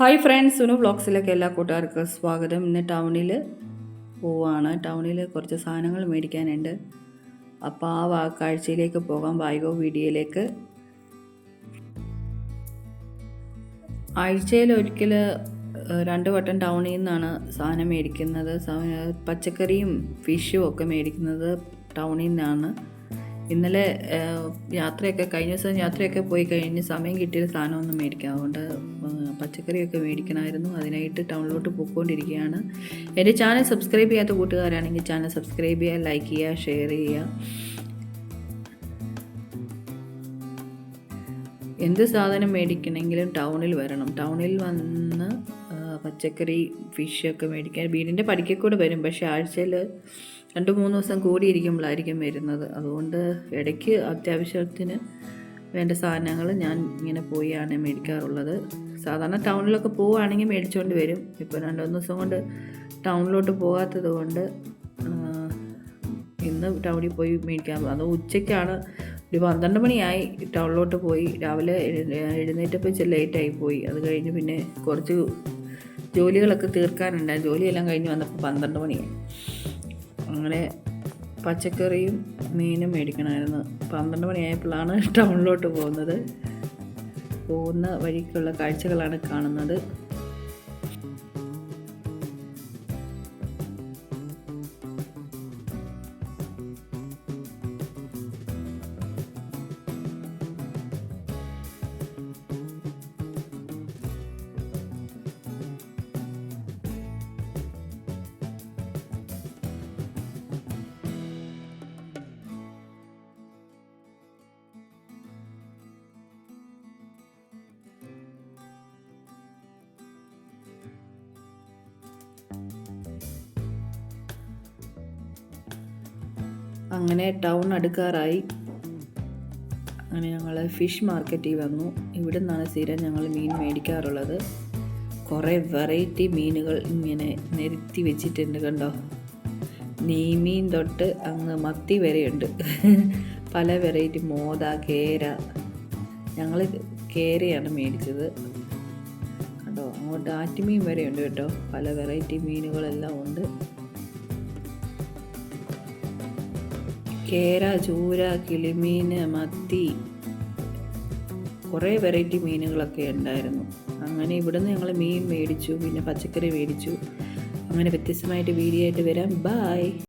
Hi friends Sunu വ്ളോഗ്സിലേക്ക് എല്ലാ കൂട്ടുകാർക്കും സ്വാഗതം. ഇന്ന് ടൗണിൽ പോവാണ്. ടൗണിൽ കുറച്ച് സാധനങ്ങൾ മേടിക്കാനുണ്ട്. അപ്പോൾ ആ കാഴ്ചയിലേക്ക് പോകാം. വായികോ വീഡിയോയിലേക്ക്. ആഴ്ചയിൽ ഒരിക്കൽ രണ്ട് വട്ടം ടൗണിൽ നിന്നാണ് സാധനം മേടിക്കുന്നത്. പച്ചക്കറിയും ഫിഷും ഒക്കെ മേടിക്കുന്നത് ടൗണിൽ നിന്നാണ്. ഇന്നലെ യാത്രയൊക്കെ കഴിഞ്ഞ ദിവസം യാത്രയൊക്കെ പോയി കഴിഞ്ഞ് സമയം കിട്ടിയ സാധനമൊന്നും മേടിക്കാം. അതുകൊണ്ട് പച്ചക്കറിയൊക്കെ മേടിക്കണമായിരുന്നു. അതിനായിട്ട് ടൗണിലോട്ട് പോയിക്കൊണ്ടിരിക്കുകയാണ്. എന്റെ ചാനൽ സബ്സ്ക്രൈബ് ചെയ്യാത്ത കൂട്ടുകാരാണെങ്കിൽ ചാനൽ സബ്സ്ക്രൈബ് ചെയ്യുക ലൈക്ക് ചെയ്യുക ഷെയർ ചെയ്യുക. എന്ത് സാധനം മേടിക്കണമെങ്കിലും ടൗണിൽ വരണം. ടൗണിൽ വന്ന് പച്ചക്കറി ഫിഷൊക്കെ മേടിക്കാൻ. വീടിന്റെ പടിക്കൽ കൂടെ വരും. പക്ഷേ ആഴ്ചയിൽ രണ്ട് മൂന്ന് ദിവസം കൂടിയിരിക്കുമ്പോഴായിരിക്കും വരുന്നത്. അതുകൊണ്ട് ഇടയ്ക്ക് അത്യാവശ്യത്തിന് വേണ്ട സാധനങ്ങൾ ഞാൻ ഇങ്ങനെ പോയാണ് മേടിക്കാറുള്ളത്. സാധാരണ ടൗണിലൊക്കെ പോവുകയാണെങ്കിൽ മേടിച്ചുകൊണ്ട് വരും. ഇപ്പോൾ രണ്ട് മൂന്ന് ദിവസം കൊണ്ട് ടൗണിലോട്ട് പോകാത്തത് കൊണ്ട് ഇന്ന് ടൗണിൽ പോയി മേടിക്കാൻ അത് ഉച്ചയ്ക്കാണ്. ഒരു പന്ത്രണ്ട് മണിയായി ടൗണിലോട്ട് പോയി. രാവിലെ എഴുന്നേ- എഴുന്നേറ്റപ്പോൾ ഇച്ചിരി ലേറ്റായി പോയി. അത് കഴിഞ്ഞ് പിന്നെ കുറച്ച് ജോലികളൊക്കെ തീർക്കാനുണ്ടായി ജോലിയെല്ലാം കഴിഞ്ഞ് വന്നപ്പോൾ പന്ത്രണ്ട് മണിയായി. അങ്ങനെ പച്ചക്കറിയും മീനും മേടിക്കണമായിരുന്നു. പന്ത്രണ്ട് മണിയായപ്പോഴാണ് ടൗണിലോട്ട് പോകുന്നത്. പോകുന്ന വഴിക്കുള്ള കാഴ്ചകളാണ് കാണുന്നത്. അങ്ങനെ ടൗൺ അടുക്കാറായി. അങ്ങനെ ഞങ്ങൾ ഫിഷ് മാർക്കറ്റിൽ വന്നു. ഇവിടെ നിന്നാണ് സ്ഥിരം ഞങ്ങൾ മീൻ മേടിക്കാറുള്ളത്. കുറേ വെറൈറ്റി മീനുകൾ ഇങ്ങനെ നിരത്തി വെച്ചിട്ടുണ്ട് കണ്ടോ? നെയ്മീൻ തൊട്ട് അങ്ങ് മത്തി വരെയുണ്ട്. പല വെറൈറ്റി മോത കേര. ഞങ്ങൾ കേരയാണ് മേടിച്ചത്. അങ്ങോട്ട് ആറ്റുമീൻ ഉണ്ട് കേട്ടോ. പല വെറൈറ്റി മീനുകളെല്ലാം ഉണ്ട്. കേര ചൂര കിളിമീൻ മത്തി കുറേ വെറൈറ്റി മീനുകളൊക്കെ ഉണ്ടായിരുന്നു. അങ്ങനെ ഇവിടുന്ന് ഞങ്ങൾ മീൻ മേടിച്ചു പിന്നെ പച്ചക്കറി മേടിച്ചു. അങ്ങനെ വ്യത്യസ്തമായിട്ട് വീഡിയോ ആയിട്ട് വരാം. ബായ്